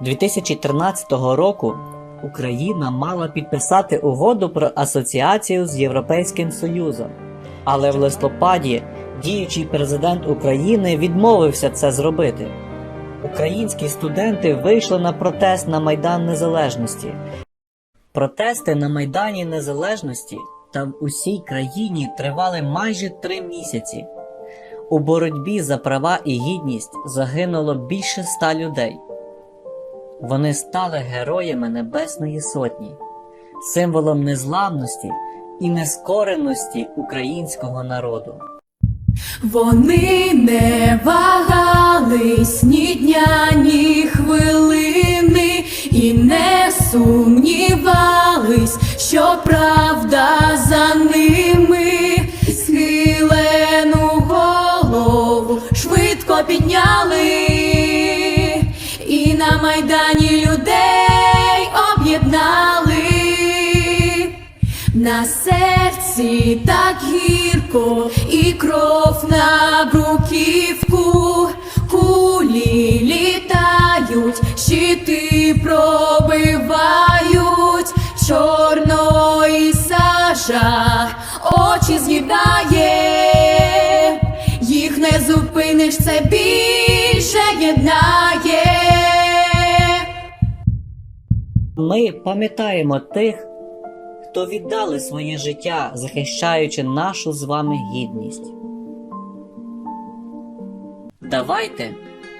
2013 року Україна мала підписати угоду про асоціацію з Європейським Союзом. Але в листопаді діючий президент України відмовився це зробити. Українські студенти вийшли на протест на Майдан Незалежності. Протести на Майдані Незалежності та в усій країні тривали майже три місяці. У боротьбі за права і гідність загинуло більше ста людей. Вони стали героями Небесної Сотні, символом незламності і нескореності українського народу. Вони не вагались ні дня, ні хвилини, і не сумнівались, що правда за ними схилену голову швидко підняли, і на майдані На серці так гірко і кров на бруківку, кулі літають, щити пробивають, чорної сажа, очі з'їдає, їх не зупиниш, це більше єднає. Ми пам'ятаємо тих, хто віддали своє життя, захищаючи нашу з вами гідність. Давайте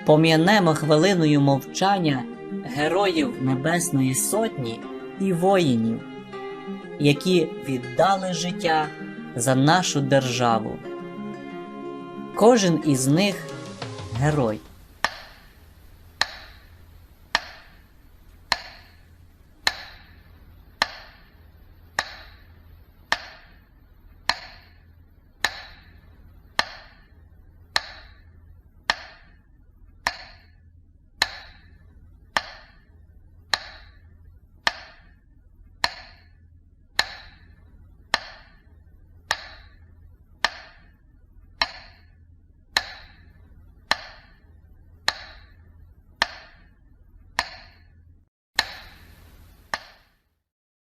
пом'янемо хвилиною мовчання героїв Небесної Сотні і воїнів, які віддали життя за нашу державу. Кожен із них герой.